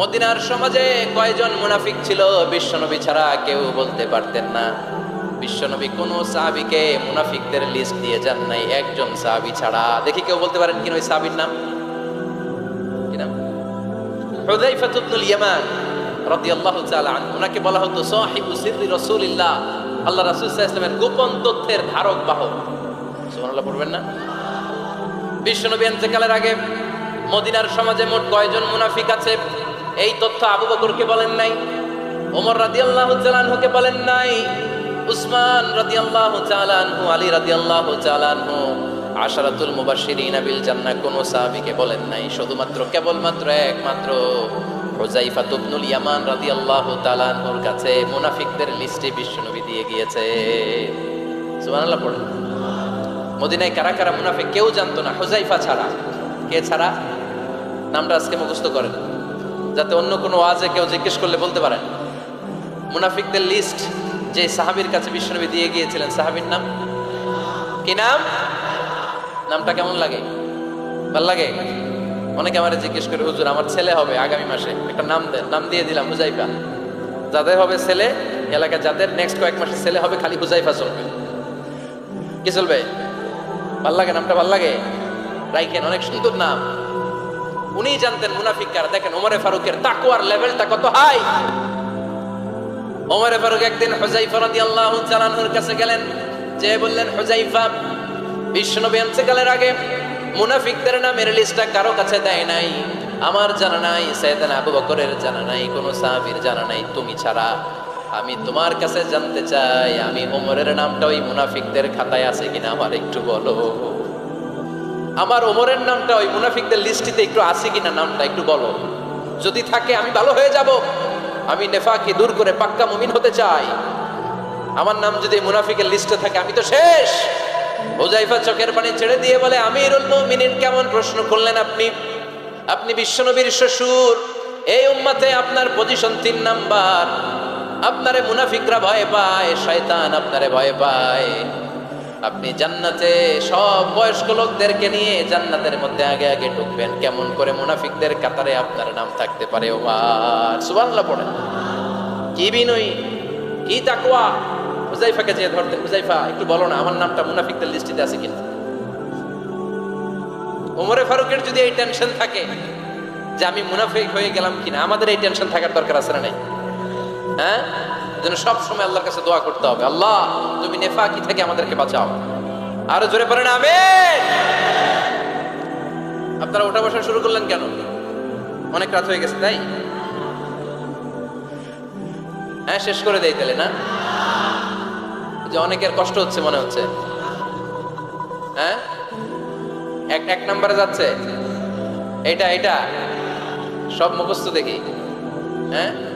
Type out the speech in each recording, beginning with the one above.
মদিনার সমাজে কয়জন মুনাফিক ছিল? বিশ্বনবী ছাড়া কেউ বলতে পারতেন না। বিশ্বনবী কোন সাহাবিকে মুনাফিকদের লিস্ট দিয়ে যান নাই। একজন সাহাবি ছাড়া। দেখি কেউ বলতে পারেন কিনা ওই সাহাবির নাম? বলা হতো আল্লাহ গোপন ধারক, বাহক। পড়বেন না? বিশ্বনবী আগে মদিনার সমাজে মোট মুনাফিক আছে? এই তথ্য আবু বকরকে বলেন নাই, ওমর রাদিয়াল্লাহু তাআলা আনহুকে বলেন নাই, উসমান রাদিয়াল্লাহু তাআলা আনহু, আলী রাদিয়াল্লাহু তাআলা আনহু, আশারাতুল মুবাশশিরিন বিল জান্নাহ কোন সাহাবীকে বলেন নাই, শুধুমাত্র কেবলমাত্র একমাত্র হুযাইফা ইবনুল ইয়ামান রাদিয়াল্লাহু তাআলা আনহুর কাছে মুনাফিকদের লিস্টে বিশ্বনবী দিয়ে গিয়েছে। সুবহানাল্লাহ পড়েন। মদিনায় কারা কারা মুনাফিক কেউ জানতো না হুজাইফা ছাড়া। কে ছাড়া? নামটা আজকে মুখস্থ করেন। যাতে অন্য কোনো ওয়াজে কেউ জিজ্ঞেস করলে বলতে পারেন মুনাফিকদের লিস্ট যে সাহাবীর কাছে বিশ্বনবী দিয়ে গিয়েছিলেন, সাহাবীর নাম? কি নাম? নামটা কেমন লাগে? ভালো লাগে? অনেকে আমার জিজ্ঞেস করে, হুজুর, আমার ছেলে হবে আগামী মাসে। একটা নাম দেন, নাম দিয়ে দিলাম, হুজাইফা। যাদের হবে ছেলে এলাকায় যাদের নেক্সট কয়েক মাসে ছেলে হবে, খালি হুজাইফা চলবে। কি চলবে? ভালো লাগে? নামটা ভালো লাগে? রাইখেন, অনেক সুন্দর নাম। উনি জানতেন মুনাফিক কারা দেখেন ওমরে ফারুকের তাকুয়ার লেভেলটা কত হাই। ওমরে ফারুক একদিন হুজাইফা রাদিয়াল্লাহু তাআলা আনহুর কাছে গেলেন, যে বললেন হুজাইফা বিশ্বনবী ইন্তেকালের আগে। মুনাফিকদের নামের লিস্টটা কারও কাছে দেয় নাই। আমার জানা নাই সাইয়েদানা আবু বকরের জানা নাই, কোনো সাহাবীর জানা নাই, তুমি ছাড়া। আমি তোমার কাছে জানতে চাই, আমি ওমরের নামটা ওই মুনাফিকদের খাতায় আছে কিনা, আমার একটু বলো। আমার ওমরের নামটা ওই মুনাফিকদের লিস্টিতে একটু আছে কিনা নামটা একটু বলো। যদি থাকে, আমি ভালো হয়ে যাব। আমি নেফাকে দূর করে পাক্কা মুমিন হতে চাই। আমার নাম যদি মুনাফিকের লিস্টে থাকে, আমি তো শেষ। ওজাইফা চোখের পানি ছেড়ে দিয়ে বলে, আমিরুল মুমিনিন, কেমন প্রশ্ন করলেন আপনি? আপনি বিশ্বনবীর শ্বশুর। এই উম্মাতে আপনার পজিশন তিন নাম্বার। আপনারে মুনাফিকরা ভয় পায়, শয়তান আপনারে ভয় পায়। আপনি জান্নাতে সব বয়স্ক লোকদেরকে নিয়ে জান্নাতের মধ্যে আগে আগে ঢুকবেন। কেমন করে মুনাফিকদের কাতারে আপনার নাম থাকতে পারে ওমার সুবহানাল্লাহ পড়েন। কি বিনয়ী, কি তাকওয়া। হুজাইফাকে যে ধরতে হুজাইফা একটু বলো না, আমার নামটা মুনাফিকদের লিস্টিতে আছে কিনা? ওমরে ফারুকের যদি এই টেনশন থাকে যে আমি মুনাফিক হয়ে গেলাম কিনা, আমাদের এই টেনশন থাকার দরকার আছে না নাই? হ্যাঁ? যেন সব সময় আল্লাহর কাছে দোয়া করতে হবে। আল্লাহ, তুমি নেফাকি থেকে আমাদেরকে বাঁচাও। আরও জোরে পড়েন আমেন। আপনারা ওঠা বসা শুরু করলেন কেন? অনেক রাত হয়ে গেছে, তাই? হ্যাঁ শেষ করে দেই তাহলে, না? যে অনেকের কষ্ট হচ্ছে, মনে হচ্ছে। হ্যাঁ? এক এক নম্বরে যাচ্ছে। এটা এটা সব মুখস্থ দেখি। হ্যাঁ?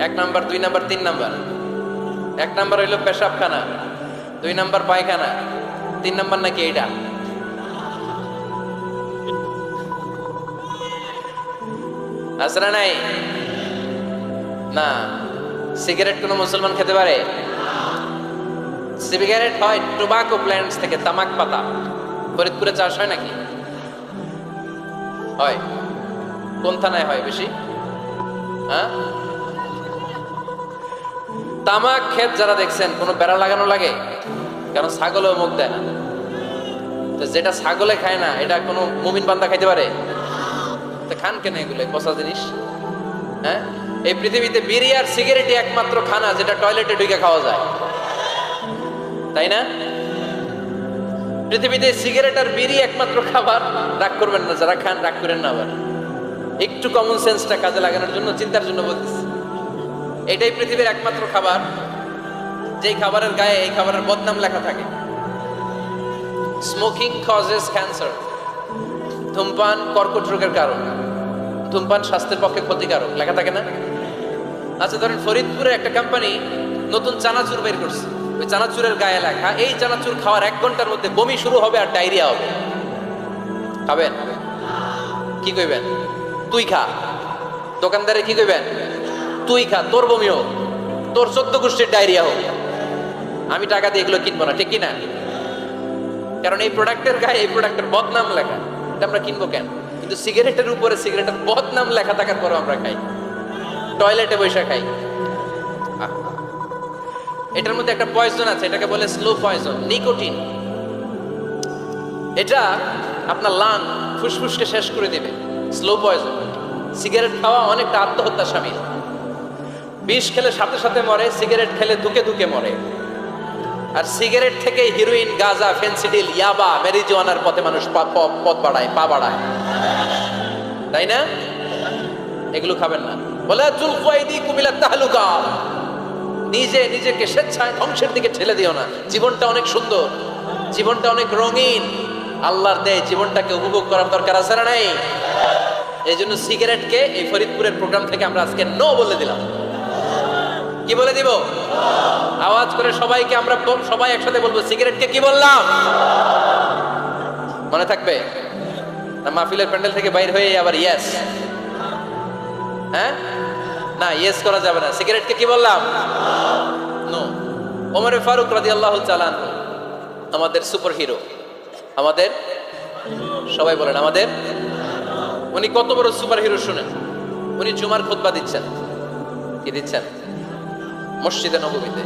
এক নাম্বার, দুই নাম্বার, তিন নাম্বার। এক নাম্বার হইল পেশাবখানা, দুই নাম্বার পায়খানা, তিন নাম্বার নাকি এইটা? না নাই? না। সিগারেট কোনো মুসলমান খেতে পারে? সিগারেট হয় টোবাকো প্ল্যান্টস থেকে, তামাক পাতা। ফরিদপুরে চাষ হয় নাকি? হয়। কোন থানায় হয় বেশি? হ্যাঁ? তামাক ক্ষেত যারা দেখছেন, কোনো বেড়া লাগানো লাগে? কারণ ছাগলেও মুখ দেয় না। তো যেটা ছাগলে খায় না, এটা কোনো মুমিন বান্দা খাইতে পারে? তো খান কেন এগুলো? পচা জিনিস? হ্যাঁ? এই পৃথিবীতে বিড়ি আর সিগারেটই একমাত্র খানা যেটা টয়লেটে ঢুকে খাওয়া যায়। তাই না? পৃথিবীতে সিগারেট আর বিড়ি একমাত্র খাবার, রাগ করবেন না, যারা খান, রাগ করেন না আবার। একটু কমন সেন্সটা কাজে লাগানোর জন্য, চিন্তার জন্য বলতেছি। এটাই পৃথিবীর একমাত্র খাবার। যেই খাবারের গায়ে এই খাবারের বদনাম লেখা থাকে। স্মোকিং কজেস ক্যান্সার ধূমপান কর্কট রোগের কারণ। ধূমপান স্বাস্থ্যের পক্ষে ক্ষতিকারক। লেখা থাকে না? আচ্ছা ধরেন ফরিদপুরের একটা কোম্পানি নতুন চানাচুর বের করছে। ওই চানাচুরের গায়ে লেখা, এই চানাচুর খাওয়ার এক ঘণ্টার মধ্যে বমি শুরু হবে আর ডায়রিয়া হবে। খাবেন? কি কইবেন? তুই খা। দোকানদারে কি কইবেন? তুই খা, তোর বমি হোক, তোর চোদ্দ গোষ্ঠীর ডায়রিয়া হোক। আমি টাকা দিয়ে এগুলো কিনবো না, ঠিক কি না? কারণ এই প্রোডাক্টের গায়ে এই প্রোডাক্টের বদনাম লেখা, এটা আমরা কিনবো কেন? কিন্তু সিগারেটের উপরে সিগারেটের বদনাম লেখা থাকার পরও আমরা খাই। টয়লেটে বসে খাই! এটার মধ্যে একটা পয়জন আছে, এটাকে বলে স্লো পয়জন নিকোটিন এটা আপনার লাং ফুসফুসকে শেষ করে দেবে স্লো পয়জন সিগারেট খাওয়া অনেকটা আত্মহত্যা সামিল। বিষ খেলে সাথে সাথে মরে, সিগারেট খেলে দুকে দুকে মরে। আর সিগারেট থেকে হিরোইন, গাজা, ফেন্সিডিল, ইয়াবা ম্যারিজোয়ানার পথে মানুষ পথ বাড়ায়, পা বাড়ায়। তাই না? এগুলো খাবেন না। বলে কয়েদি কুমিল্লা তাহলুকা। নিজে, নিজেকে স্বেচ্ছায় ধ্বংসের দিকে ঠেলে দিও না। জীবনটা অনেক সুন্দর, জীবনটা অনেক রঙিন। আল্লাহর দেয়, জীবনটাকে উপভোগ করার দরকার আছে না নাই? এই জন্য সিগারেটকে এই ফরিদপুরের প্রোগ্রাম থেকে আমরা আজকে নো বলে দিলাম। কি বলে দিব? আওয়াজ করে সবাইকে আমরা সবাই একসাথে বলব, সিগারেটকে কি বললাম? মনে থাকবে? মাহফিলের প্যান্ডেল থেকে বাইর হয়ে আবার ইয়েস হ্যাঁ? না ইয়েস করা যাবে না। সিগারেটকে কি বললাম? নো ওমরে ফারুক রাজি আল্লাহ চালান আমাদের সুপার হিরো আমাদের? সবাই বলেন, আমাদের? উনি কত বড় সুপার হিরো শুনেন। উনি জুমার খুতবা দিচ্ছেন। কি দিচ্ছেন? মসজিদে নবমীতে।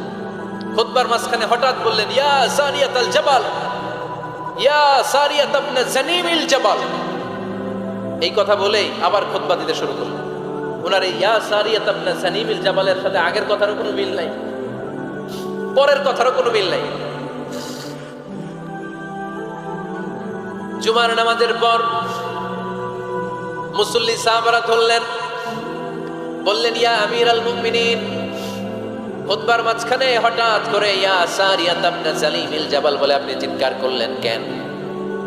খুতবার মাঝখানে হঠাৎ বললেন, ইয়া সারিয়াত আল জাবাল, ইয়া সারিয়াত আপনি জানিমিল জাবাল। এই কথা বলেই আবার খুতবা দিতে শুরু করলেন। ওনার এই ইয়া সারিয়াত আপনি জানিমিল জাবালের সাথে আগের কথারও কোনো মিল নাই, পরের কথারও কোনো মিল নাই। জুমার নামাজের পর মুসল্লি সাহাবারা ধরলেন, বললেন, ইয়া আমির আল মুমিনিন খুতবার মাঝখানে হঠাৎ করে ইয়া সারিয়াত আপনি জালিমিল জাবাল বলে আপনি চিৎকার করলেন কেন?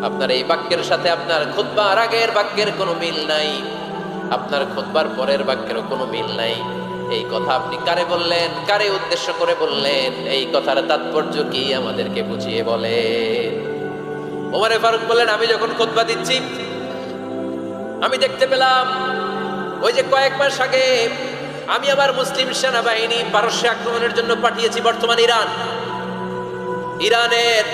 আপনার এই বাক্যের সাথে আপনার খুতবার আগের বাক্যের কোনো মিল নাই। আপনার খুতবার পরের বাক্যেরও কোনো মিল নাই। এই কথা আপনি কারে বললেন? কারে উদ্দেশ্য করে বললেন? এই কথার তাৎপর্য কি আমাদেরকে বুঝিয়ে বলে ওমরে ফারুক বললেন, আমি যখন খুতবা দিচ্ছি, আমি দেখতে পেলাম, ওই যে কয়েক মাস আগে আমি আমার মুসলিম সেনাবাহিনী পারস্য আক্রমণের জন্য পাঠিয়েছি বর্তমান ইরান। ইরানের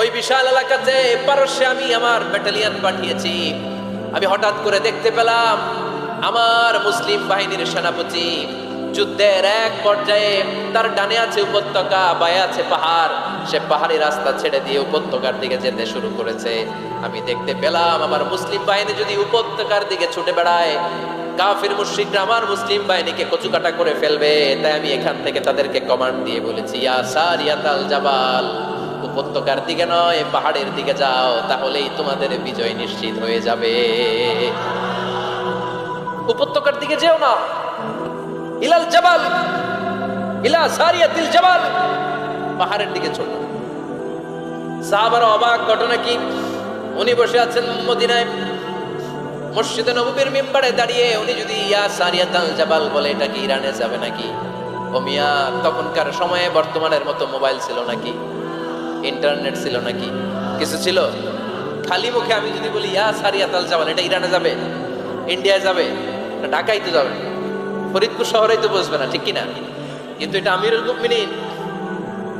ওই বিশাল এলাকাতে পারস্যে আমি আমার ব্যাটালিয়ান পাঠিয়েছি। আমি হঠাৎ করে দেখতে পেলাম আমার মুসলিম বাহিনীর সেনাপতি যুদ্ধের এক পর্যায়ে তার ডানে আছে উপত্যকা, বায়ে আছে পাহাড়। সে পাহাড়ি রাস্তা ছেড়ে দিয়ে উপত্যকার দিকে যেতে শুরু করেছে। আমি দেখতে পেলাম, আমার মুসলিম বাহিনী যদি উপত্যকার দিকে ছুটে বেড়ায়, কাফির মুশরিকরা আমার মুসলিম বাহিনীকে কচুকাটা করে ফেলবে। তাই আমি এখান থেকে তাদেরকে কমান্ড দিয়ে বলেছি, ইয়া সারিয়াতাল জাবাল, উপত্যকার দিকে নয়, পাহাড়ের দিকে যাও, তাহলেই তোমাদের বিজয় নিশ্চিত হয়ে যাবে। উপত্যকার দিকে যেও না। ইলাল জাবাল, ইলা সারিয়াতিল জাবাল। পাহাড়ের দিকে ছোট সাহাবার অবাক, ঘটনা কি? উনি বসে আছেন মদিনায়। মসজিদে নববীর মেম্বারে দাঁড়িয়ে উনি যদি ইয়া সারিয়াতাল জাবাল বলে, এটা কি ইরানে যাবে নাকি? ও মিয়া, তখনকার সময়ে বর্তমানের মতো মোবাইল ছিল নাকি? ইন্টারনেট ছিল নাকি? কিছু ছিল? খালি মুখে আমি যদি বলি, ইয়া সারিয়াতাল জাবাল, এটা ইরানে যাবে? ইন্ডিয়ায় যাবে? এটা ঢাকাই তো যাবে? ফরিদপুর শহরেই তো বসবে না, ঠিক কিনা? কিন্তু এটা আমিরুল মুমিনিন,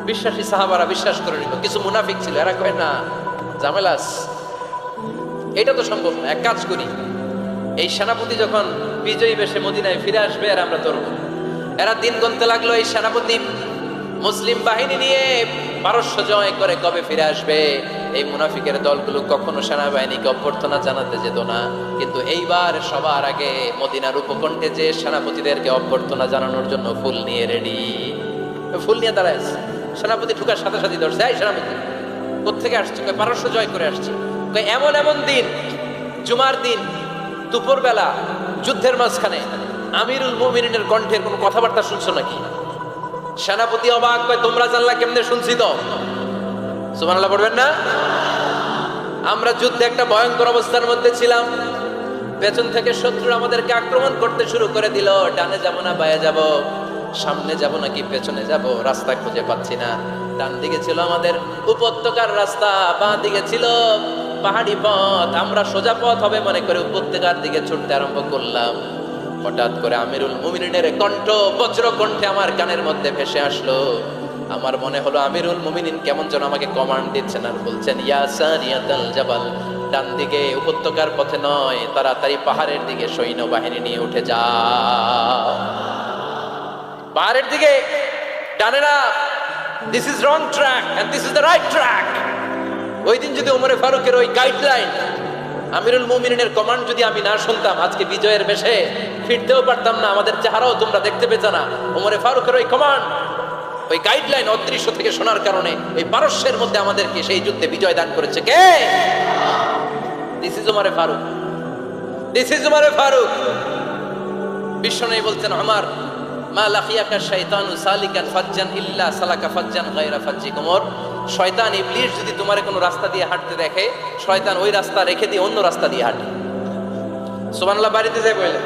বিশ্বাসী সাহাবারা বিশ্বাস করে নিল। কিছু মুনাফিক ছিল, এরা কয়, না জামেলাস এটা তো সম্ভব না, এক কাজ করি। এই সেনাপতি যখন বিজয়ী বেশে মদিনায় ফিরে আসবে, আর আমরা ধরবো। এরা দিন গুনতে লাগল এই সেনাপতি। মুসলিম বাহিনী নিয়ে পারস্য জয় করে কবে ফিরে আসবে? এই মুনাফিকের দলগুলো কখনো সেনাবাহিনীকে অভ্যর্থনা জানাতে যেত না। কিন্তু এইবার সবার আগে মদিনার উপকণ্ঠে যে সেনাপতিদেরকে অভ্যর্থনা জানানোর জন্য ফুল নিয়ে রেডি ফুল নিয়ে দাঁড়ায়। সেনাপতি ঢুকার সাথে সাথে ধরছে, এই সেনাপতি কোথেকে আসছে? পারস্য জয় করে আসছে। এমন এমন দিন, জুমার দিন দুপুর বেলা যুদ্ধের মাঝখানে, আমিরুল মুমিনের কণ্ঠের কোনো কথাবার্তা শুনছো নাকি? সেনাপতি অবাক তোমরা জানলা কেমনে শুনছি তো? সুবহানাল্লাহ পড়বেন না? আমরা যুদ্ধে একটা ভয়ঙ্কর অবস্থার মধ্যে ছিলাম। পেছন থেকে শত্রু আমাদেরকে আক্রমণ করতে শুরু করে দিল। ডানে যাব না, বায়ে যাব? সামনে যাব নাকি পেছনে যাব? রাস্তা খুঁজে পাচ্ছি না। ডান দিকে ছিল আমাদের উপত্যকার রাস্তা, বাঁ দিকে ছিল পাহাড়ি পথ। আমরা সোজা পথ হবে মনে করে উপত্যকার দিকে ছুটতে আরম্ভ করলাম। হঠাৎ করে আমিরুল মুমিনের কণ্ঠ বজ্র কণ্ঠে আমার কানের মধ্যে ভেসে আসলো। আমার মনে হলো আমিরুল মুমিনিন কেমন যেন আমাকে কমান্ড দিচ্ছেন আর বলছেন, ইয়া সারিয়াতাল জাবাল। ডান দিকে, উপত্যকার পথে নয়, তাড়াতাড়ি পাহাড়ের দিকে সৈন্যবাহিনী নিয়ে উঠে যা পাহাড়ের দিকে, ডানে না this is wrong track this is the right track ওই দিন যদি ওমরে ফারুকের ওই গাইডলাইন আমিরুল মুমিনের কমান্ড যদি আমি না শুনতাম, আজকে বিজয়ের বেশে ফিরতেও পারতাম না, আমাদের চেহারাও তোমরা দেখতে পেত না। ওমরে ফারুকের ওই কমান্ড ওই গাইডলাইন অদৃশ্য থেকে শোনার কারণে ওই পারস্যের মধ্যে আমাদেরকে সেই যুদ্ধে বিজয় দান করেছে কে? দিস ইজ ওমরে ফারুক দিস ইজ ফারুক বিশ্বনবী বলছেন, আমার মা লাখিয়াকা শাইতানু সালিকান ফাজ্জান ইল্লা সালাকা ফাজ্জান গায়রা ফাজ্জি কুমর শয়তান ইবলিস যদি তোমার কোনো রাস্তা দিয়ে হাঁটতে দেখে, শয়তান ওই রাস্তা রেখে দিয়ে অন্য রাস্তা দিয়ে হাঁটে। সুবহানাল্লাহ, বাড়িতে যায় বলে।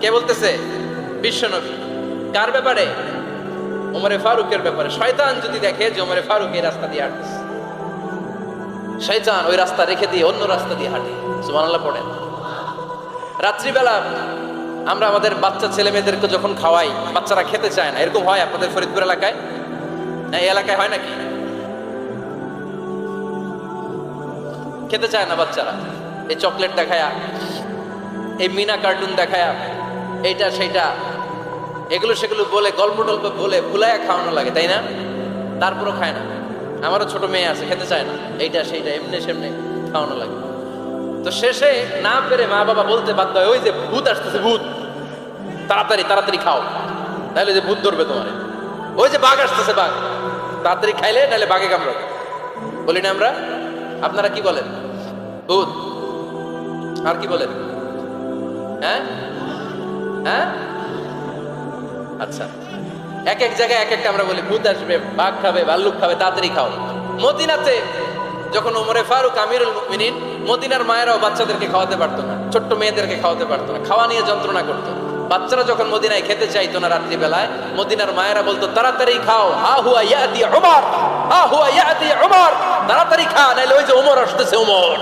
কে বলতেছে? বিশ্বনবী কার ব্যাপারে? ওমরে ফারুকের ব্যাপারে। শয়তান যদি দেখে যে ওমরে ফারুক এই রাস্তা দিয়ে হাঁটতেছে। শয়তান ওই রাস্তা রেখে দিয়ে অন্য রাস্তা দিয়ে হাঁটে। সুবহানাল্লাহ পড়েন। রাত্রিবেলা আমরা আমাদের বাচ্চা ছেলে মেয়েদেরকে যখন খাওয়াই, বাচ্চারা খেতে চায় না, এরকম হয় আপনাদের ফরিদপুর এলাকায়? না, এই এলাকায় হয় নাকি? খেতে চায় না বাচ্চারা। এই চকলেট দেখায়া, এই মিনা কার্টুন দেখায়া, এইটা, সেইটা এগুলো সেগুলো বলে গল্প টল্প বলে ভুলায়া খাওয়ানো লাগে, তাই না? তারপরও খায় না। আমারও ছোট মেয়ে আছে, খেতে চায় না। এইটা, সেইটা, এমনি সেমনি খাওয়ানো লাগে। তো শেষে না পেরে মা বাবা বলতে বাধ্য হয়, ওই যে ভূত আসতেছে, ভূত। তাড়াতাড়ি তাড়াতাড়ি খাও। নাহলে যে ভূত ধরবে তোমার। ওই যে বাঘ আসতেছে, বাঘ। তাড়াতাড়ি খাইলে, নাহলে বাঘে কামড়াবে। বলি না আমরা? আপনারা কি বলেন? ভূত। আর কি বলেন? হ্যাঁ? হ্যাঁ? আচ্ছা। এক এক জায়গায় এক একটা আমরা বলি, ভূত আসবে, বাঘ খাবে, ভাল্লুক খাবে, তাড়াতাড়ি খাও। মদিনাতে যখন ওমরে ফারুক আমিরুল মুমিনিন, মদিনার মায়েরাও বাচ্চাদেরকে খাওয়াতে পারতো না, ছোট্ট মেয়েদেরকে খাওয়াতে পারতো না, খাওয়া নিয়ে যন্ত্রণা করতো। বাচ্চারা যখন মদিনায় খেতে চাইতো না রাত্রিবেলায়, মদিনার মায়েরা বলতো, তাড়াতাড়ি খাও, হা হুয়া ইয়াদি ওমর হা হুয়া ইয়াদি ওমর তাড়াতাড়ি খা, নাইলে ওই যে ওমর আসতেছে Omar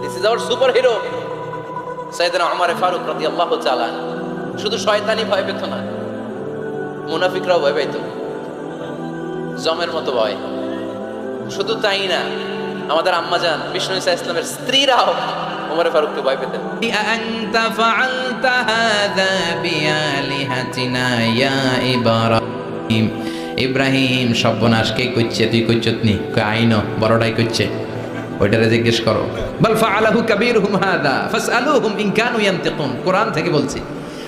this is our super hero সাইয়েদনা Omar Farooq রাদিয়াল্লাহু তাআলা শুধু শয়তানি ভয় পেত না, মুনাফিকরাও ভয় পাইত। জমের মতো ভয়। শুধু তাই না, আমাদের আম্মা যান, বিষ্ণু ইসা ইসলামের স্ত্রীরাও উমরে ফারুককে ভয় পেতেন। আনতা ফাআলতা হাযা বিআলিহাতিনা ইয়া ইব্রাহিম। ইব্রাহিম, সর্বনাশ, কে কইছে তুই কইছত নি? কই আইন বড়টাই কইছে ওইটারে জিজ্ঞেস করো। বাল ফাআলাহু কাবীরুহুম হাদা ফাসআলুহুম ইন কানু ইয়ান্তিকুন। কোরআন থেকে বলছি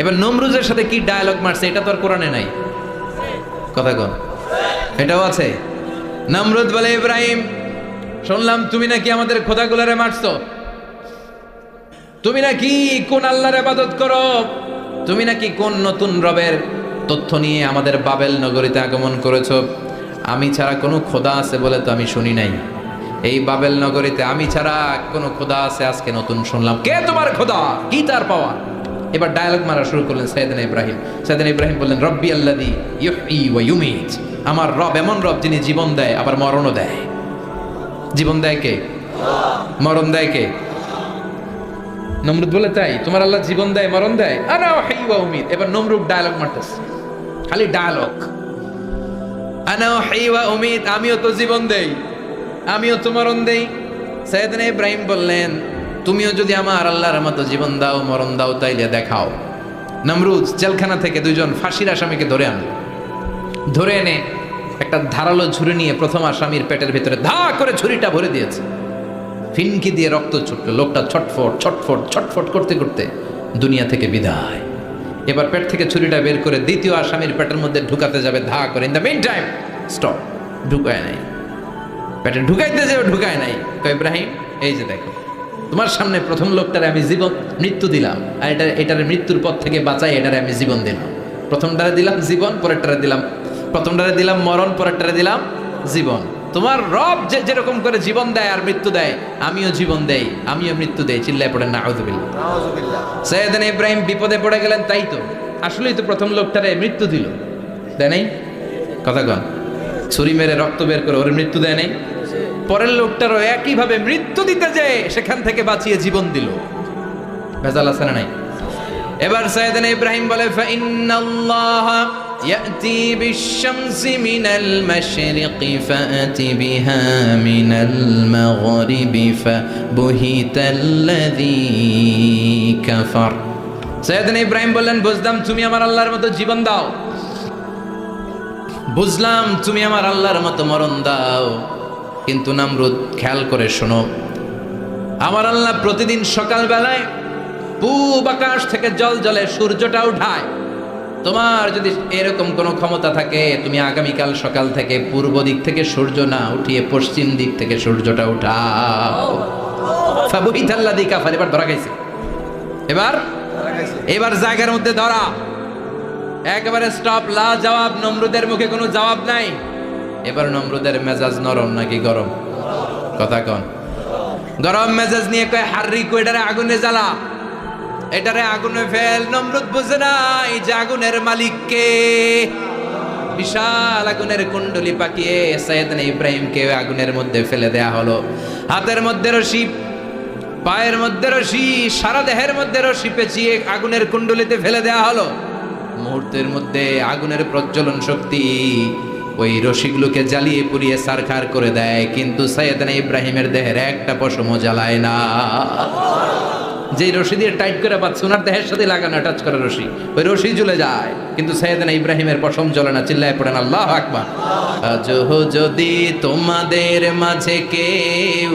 এবার নমরুজের সাথে কি ডায়ালগ মারছে, এটা তো আর কোরআনে নাই। কথা কন। এটাও আছে। নমরুদ বলে, ইব্রাহিম, শুনলাম তুমি নাকি আমাদের খোদাগুলারে মারছো। তুমি নাকি কোন আল্লাহর ইবাদত করো? তুমি নাকি কোন নতুন রবের তথ্য নিয়ে আমাদের বাবেল নগরীতে আগমন করেছ? আমি ছাড়া কোনো খোদা আছে বলে তো আমি শুনি নাই। এই বাবেল নগরীতে আমি ছাড়া কোনো খোদা আছে, আজকে নতুন শুনলাম। কে তোমার খোদা? কি তার পাওয়া এবার ডায়ালগ মারা শুরু করলেন সাইদিন ইব্রাহিম। সাইদিন ইব্রাহিম বললেন, রব্বি আল্লাদি ইউহি ওয়া আমার রব এমন রব যিনি জীবন দেয়, আবার মরণও দেয়। জীবন দেয় কে? মরণ দেয় কে? নমরুদ বলে, তাই, তোমার আল্লাহ জীবন দেয়, মরণ দেয়? আনা হাই ওয়া উমিদ এবার নমরুদ ডায়ালগ মারতেছে। খালি ডায়ালগ আনা হাই ওয়া উমিদ আমিও তো জীবন দেই, আমিও তো মরণ দেই। সাইয়েদনা ইব্রাহিম বললেন তুমিও যদি আমার আল্লাহর মতো জীবন দাও, মরণ দাও, তাইলে দেখাও। নমরুদ জেলখানা থেকে দুইজন ফাঁসির আসামিকে ধরে আনলো। ধরে এনে একটা ধারালো ঝুড়ি নিয়ে প্রথম আসামির পেটের ভিতরে ধা করে ঝুড়িটা ভরে দিয়েছে। ফিনকি দিয়ে রক্ত ছুটলো, লোকটা ছটফট ছটফট ছটফট করতে করতে দুনিয়া থেকে বিদায়। এবার পেট থেকে ছুরিটা বের করে দ্বিতীয় আসামির পেটের মধ্যে ঢুকাতে যাবে, ধা করে। In the main time stop ঢুকায় নাই। পেটে ঢুকাইতে যাবে ঢুকায় নাই। ইব্রাহিম, এই যে দেখো। তোমার সামনে প্রথম লোকটারে আমি জীবন মৃত্যু দিলাম। আর এটা এটার মৃত্যুর পথ থেকে বাঁচাই এটারে আমি জীবন দিলাম। প্রথমটারে দিলাম জীবন পরেরটারে দিলাম প্রথমটারে দিলাম মরণ পরেরটারে দিলাম জীবন। তোমার রব যে যেরকম করে জীবন দেয় আর মৃত্যু দেয় আমিও জীবন দেই আমিও মৃত্যু দেই চিল্লায় পড়েন না সৈয়দিন ইব্রাহিম বিপদে পড়ে গেলেন তাই তো? আসলেই তো প্রথম লোকটারে মৃত্যু দিল। দেয় নাই? কথা কন। ছুরি মেরে রক্ত বের করে ওর মৃত্যু দেয় নাই? পরের লোকটারও একইভাবে মৃত্যু দিতে যে সেখান থেকে বাঁচিয়ে জীবন দিল ভেজাল আছে না নাই এবার সৈয়দিন ইব্রাহিম বলে ফাইন্নাল্লাহ يأتي بالشمس من المشرق فأت بها من المغرب فبهت الذي كفر সৈয়দিন ইব্রাহিম বললেন বুঝলাম তুমি আমার আল্লাহর মতো জীবন দাও বুঝলাম তুমি আমার আল্লাহর মতো মরণ দাও কিন্তু নামরুদ খেয়াল করে শোনো। আমার আল্লাহ প্রতিদিন সকালবেলায় পূব আকাশ থেকে জল জলে সূর্যটা উঠায়। তোমার যদি এরকম কোনো ক্ষমতা থাকে তুমি আগামীকাল সকাল থেকে পূর্ব দিক থেকে সূর্য না উঠিয়ে পশ্চিম দিক থেকে সূর্যটা উঠাও। ফাবুহিতাল্লা দিকা ফার এবার ধরা গেছে এবার? এবার জায়গার মধ্যে ধরা। একেবারে স্টপ লা জবাব নমরুদের মুখে কোনো জবাব নাই। এবার নমরুদের মেজাজ নরম নাকি গরম? কথা কন। গরম মেজাজ নিয়ে কয়, হার্রি কইডারে আগুনে জ্বালা? এটারে আগুনে ফেল, নমরুদ বুঝে নাই যে আগুনের মালিক কে? বিশাল আগুনের কুণ্ডলি পাকিয়ে সৈয়দনা ইব্রাহিমকে আগুনের মধ্যে ফেলে দেয়া হলো। হাতের মধ্যে রশি, পায়ের মধ্যে রশি, সারা দেহের মধ্যে রশি পেঁচিয়ে আগুনের কুণ্ডলিতে ফেলে দেয়া হলো। মুহূর্তের মধ্যে আগুনের প্রজ্বলন শক্তি ওই রশিগুলোকে জ্বালিয়ে পুড়িয়ে সারখার করে দেয়, কিন্তু সৈয়দনা ইব্রাহিমের দেহের একটা পশমও জ্বালায় না। যে রশি দিয়ে টাইট করে পাচ্ছে ওনার দেহের সাথে লাগানো টাচ করে রশি, ওই রশি জ্বলে যায়, কিন্তু সৈয়দনা ইব্রাহিমের পশম জ্বলে না, চিল্লায় পড়েন আল্লাহ আকবার। আজ যদি তোমাদের মাঝে কেউ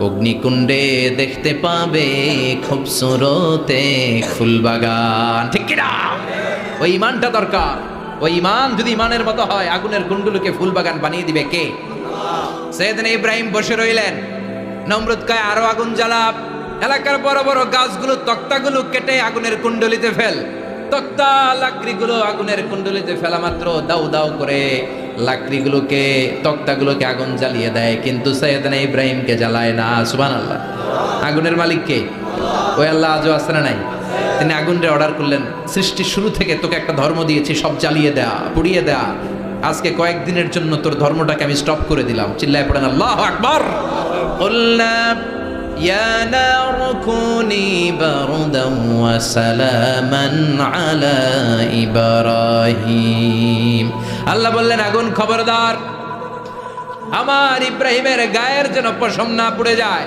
অগ্নিকুণ্ডে দেখতে পাবে খুব সুরতে ফুলবাগান। ঠিক কিনা? ওই ইমানটা দরকার। ওই ইমান যদি ইমানের মতো হয়, আগুনের কুণ্ডগুলোকে ফুলবাগান বানিয়ে দিবে কে? সেদিন ইব্রাহিম বসে রইলেন। নমরুদ কায় আরও আগুন জ্বালা এলাকার বড় বড় গাছগুলো, তক্তাগুলো কেটে আগুনের কুণ্ডলিতে ফেল। তক্তা লাকড়িগুলো আগুনের কুণ্ডলিতে ফেলা মাত্র দাউ দাউ করে। লাকড়িগুলোকে তক্তাগুলোকে আগুন জ্বালিয়ে দেয় কিন্তু সৈয়দনা ইব্রাহিমকে জ্বালায় না সুবান আল্লাহ আগুনের মালিক কে ওই আল্লাহ আজও আসে না নাই তিনি আগুনরে অর্ডার করলেন সৃষ্টির শুরু থেকে তোকে একটা ধর্ম দিয়েছি সব জ্বালিয়ে দেয়া পুড়িয়ে দেয়া আজকে কয়েকদিনের জন্য তোর ধর্মটাকে আমি স্টপ করে দিলাম চিল্লায় পড়েন আল্লাহ আকবর قلنا يا نار كوني بردا وسلاما على إبراهيم আল্লাহ বললেন আগুন খবরদার। আমার ইব্রাহিমের গায়ের যেন পশম না পুড়ে যায়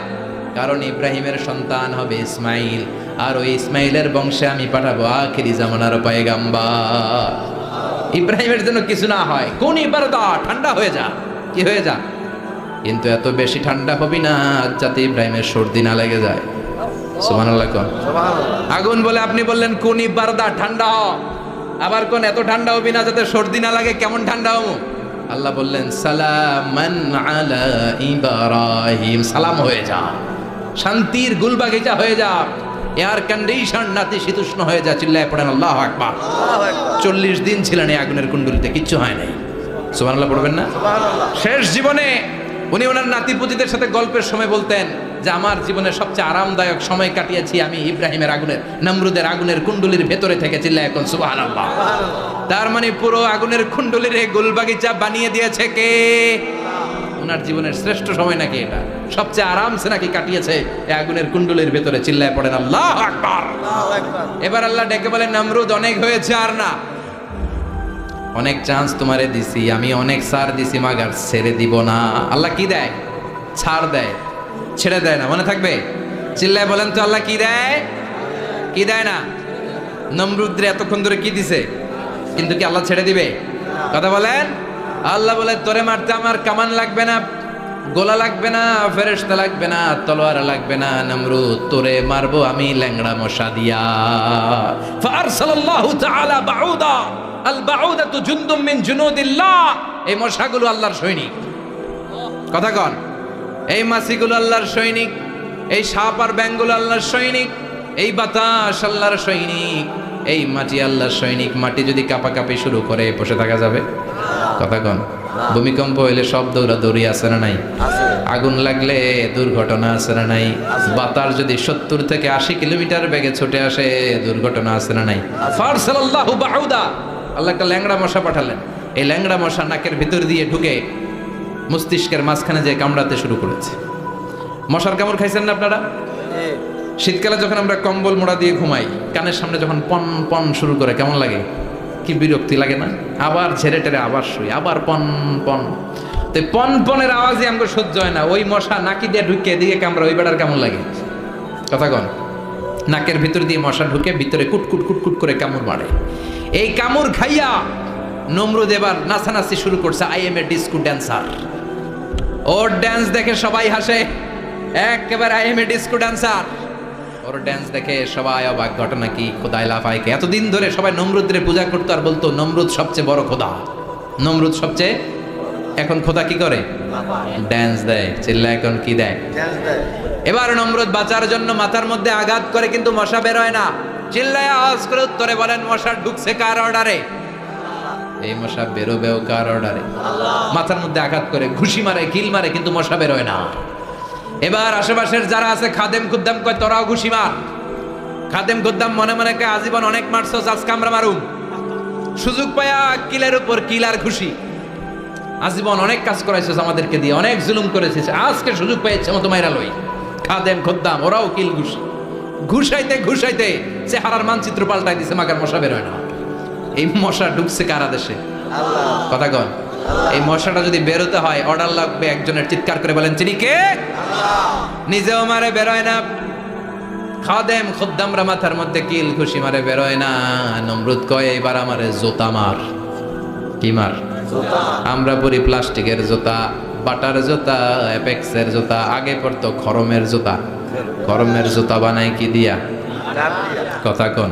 কারণ ইব্রাহিমের সন্তান হবে ইসমাইল আর ওই ইসমাইলের বংশে আমি পাঠাবো আখিরি জামানার পায়গাম্বার। ইব্রাহিমের জন্য কিছু না হয় কোন ইবারদা ঠান্ডা হয়ে যা কি হয়ে যা। কিন্তু এত বেশি ঠান্ডা হবি না যাতে ইব্রাহিমের সর্দি না লেগে যায়। সুবহানাল্লাহ আগুন বলে আপনি বললেন কোন ইবারদা ঠান্ডা হ। আবার কোন এত ঠান্ডা হবি না যাতে সর্দি না লাগে? কেমন ঠান্ডা হব? আল্লাহ বললেন সালামান আলা ইব্রাহিম। সালাম হয়ে যা। শান্তির গুলবাগিচা হয়ে যা। এয়ার কন্ডিশন নাতি শীতুষ্ণ হয়ে যা। চিল্লায় পড়েন আল্লাহ আকবার। চল্লিশ দিন ছিলেন এই আগুনের কুণ্ডলিতে কিচ্ছু হয় নাই। সুবহানাল্লাহ পড়বেন না? শেষ জীবনে উনি ওনার নাতিপুতিদের সাথে গল্পের সময় বলতেন যে আমার জীবনের সবচেয়ে আরামদায়ক সময় কাটিয়েছি আমি ইব্রাহিমের আগুনের নমরুদের আগুনের কুণ্ডুলির ভেতরে থেকে চিল্লা এখন সুবহানাল্লাহ। তার মানে পুরো আগুনের কুণ্ডুলির এই গোলবাগিচা বানিয়ে দিয়েছে কে? ওনার জীবনের শ্রেষ্ঠ সময় নাকি এটা? সবচেয়ে আরামসে নাকি কাটিয়েছে এই আগুনের কুণ্ডুলির ভেতরে চিল্লায় পড়েন আল্লাহ আকবার। এবার আল্লাহ ডেকে বলেন নমরুদ অনেক হয়েছে আর না? অনেক চান্স তোমারে দিছি আমি অনেক সার দিছি মাগার ছেড়ে দিব না। আল্লাহ কি দেয়? ছাড় দেয়। ছেড়ে দেয় না, মনে থাকবে? চিল্লায় বলেন তো আল্লাহ কি দেয়? কি দেয় না? নমরুদ্রে এতক্ষণ ধরে কি দিছে? কিন্তু কি আল্লাহ ছেড়ে দিবে? কথা বলেন? আল্লাহ বলে, তোরে মারতে আমার কামান লাগবে না, গোলা লাগবে না, ফেরেশতা লাগবে না, তলোয়ার লাগবে না, নমরুদ, তোরে মারবো আমি ল্যাংড়া মশা দিয়া। মিন এই মশাগুলো আল্লাহর সৈনিক। কথা কন। এই মাছিগুলো আল্লাহর সৈনিক এই সাপ আর ব্যাঙগুলো আল্লাহর সৈনিক এই বাতাস আল্লাহর সৈনিক এই মাটি আল্লাহর সৈনিক। মাটি যদি কাপাকাপি শুরু করে বসে থাকা যাবে? কথা কন ভূমিকম্প হইলে সব দৌড়াদৌড়ি আছে না নাই? আগুন লাগলে দুর্ঘটনা আছে না নাই? বাতাস যদি সত্তর থেকে আশি কিলোমিটার বেগে ছুটে আসে দুর্ঘটনা আছে না নাই? আল্লাহ একটা ল্যাংড়া মশা পাঠালেন। এই ল্যাংড়া মশা নাকের ভিতর দিয়ে ঢুকে মস্তিষ্কের মাঝখানে যে কামড়াতে শুরু করেছে। মশার কামড় খাইছেন না আপনারা? শীতকালে যখন আমরা কম্বল মোড়া দিয়ে ঘুমাই, কানের সামনে যখন পন পন শুরু করে, কেমন লাগে? কি বিরক্তি লাগে না? আবার ঝেড়ে টেরে আবার শুই, আবার পন পন। তো পন পনেরো আওয়াজই আমাকে সহ্য হয় না। ওই মশা নাকি দিয়ে ঢুকে এদিকে কামড়া ওই বেড়ার কেমন লাগে? কথা কন। নাকের ভিতর দিয়ে মশা ঢুকে ভিতরে কুটকুট কুটকুট করে কামড় মারে। এই কামড় খাইয়া নমরুদ এবার নাচানাচি শুরু করছে I am a disco dancer or dance দেখে সবাই হাসে। একেবারে I am a disco dancer or dance দেখে সবাই অবাক। ঘটনা কি? খোদাই লাফাইকে। এতদিন ধরে সবাই নমরুদ্রে পূজা করতো আর বলতো নমরুদ সবচেয়ে বড় খোদা। নমরুদ সবচেয়ে এখন খোদা কি করে? ড্যান্স দেয়। চিল্লা এখন কি দেয়? এবার নমরুদ বাঁচার জন্য মাথার মধ্যে আঘাত করে কিন্তু মশা বের হয় না। চিল্লায় আওয়াজ করে উত্তরে বলেন মশা ঢুকছে কার অর্ডারে এই মশা বেরোবেও কার অর্ডারে? মাথার মধ্যে আঘাত করে, ঘুষি মারে, কিল মারে, কিন্তু মশা বেরোয় না। এবার আশেপাশের যারা আছে, খাদেম খুদ্দাম কয়, তোরাও ঘুষি মার। খাদেম খুদ্দাম মনে মনে কয়, আজীবন অনেক মারছস, আজকে আমরা মারুম। সুযোগ পায়া কিলের উপর কিল আর ঘুষি। আজীবন অনেক কাজ করাইছিস আমাদেরকে দিয়ে, অনেক জুলুম করেছিস। আজকে সুযোগ পেয়েছে মতো মাইরা লই। খাদেম খদ্দাম, ওরাও কিল ঘুষি। ঘুষাইতে ঘুষাইতে চেহারার মানচিত্র পাল্টাই দিছে, মাগার মশা বেরোয় না। এই মশা ঢুকছে কারা দেশে কথা কন। এই মশাটা যদি বেরোতে হয় অর্ডার লাগবে একজনের চিৎকার করে বলেন, চিনি কে? নিজেও মারে, বেরোয় না। খাদেম খুদ্দামরা মাথার মধ্যে কিল খুশি মারে, বেরোয় না। নমরুদ কয় এবার আমারে জোতা মার। কি মার? আমরা পরি প্লাস্টিকের জুতা, বাটার জুতা, অ্যাপেক্সের জুতা, আগে পড়তো খরমের জুতা। খরমের জুতা বানাই কি দিয়া? কথা কোন।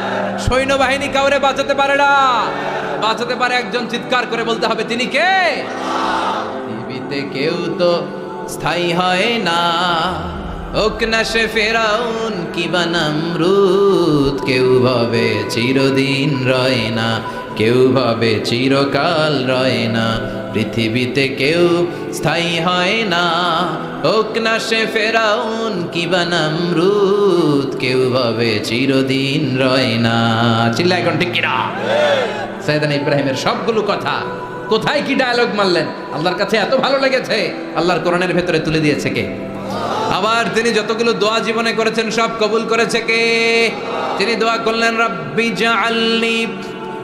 সৈন্যবাহিনী কাউরে বাঁচাতে পারে না। বাঁচাতে পারে একজন চিৎকার করে বলতে হবে, তিনি কে? পৃথিবীতে কেউ তো স্থায়ী হয় না। ওক না ফেরাউন কি বানামরুদ কেউ ভাবে চিরদিন রয় না, কেউ ভাবে চিরকাল রয় না। পৃথিবীতে কেউ স্থায়ী হয় না। হোক না সে ফেরাউন কি বানামরুদ কেউ ভাবে চিরদিন রয় না। চিল্লা এখন ঠিক কিনা? সৈয়দান ইব্রাহিমের সবগুলো কথা। কোথায় কি ডায়লগ মারলেন? আল্লাহর কাছে এত ভালো লেগেছে। আল্লাহর কোরআনের ভেতরে তুলে দিয়েছে কে? আবার তিনি যতগুলো দোয়া জীবনে করেছেন সব কবুল করেছে কে? তিনি দোয়া করলেন, রব্বি জাআলনি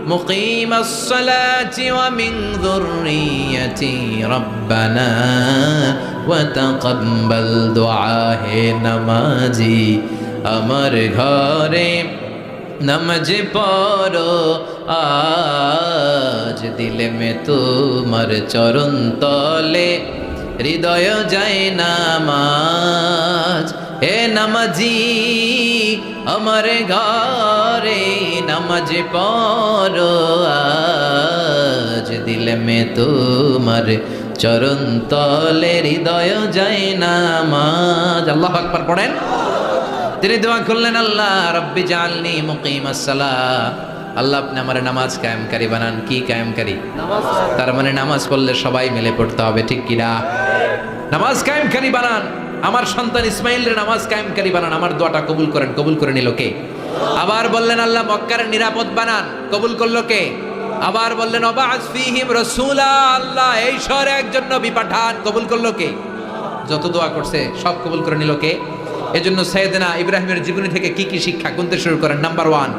মুকিম الصلاة ومن ذريتي ربنا وتقبل دعاء নামাজি আমার ঘরে নমজ পড়ো আজ দিলে মে তোমার চরণ তলে হৃদয় যায় নামাজ হে নামাজি আমার ঘরে নামাজ পড়ো আজ দিলে মে তোমার চরণ তলে হৃদয় যায় নামাজ। আল্লাহ আকবার পড়েন। তিনি দোয়া করলেন আল্লাহ রব্বি জালনি মুকিম আল্লাহ আপনি আমার নামাজ কায়েমকারী বানান। কি কায়েমকারী? তার মানে নামাজ পড়লে সবাই মিলে পড়তে হবে ঠিক কিনা? নামাজ কায়েমকারী বানান। আমার সন্তান ইসমাইলের নামাজ কায়েমকারী বানান, আমার দোয়াটা কবুল করেন, কবুল করে নিল কে? আবার বললেন, আল্লাহ মক্কার নিরাপদ বানান, কবুল করল কে? আবার বললেন আল্লাহ এই শহরে একজন নবী পাঠান, কবুল করল কে? যত দোয়া করছে, সব কবুল করে নিল কে? এজন্য সৈয়দনা ইব্রাহিমের জীবনী থেকে কি কি শিক্ষা গুনতে শুরু করেন? Number one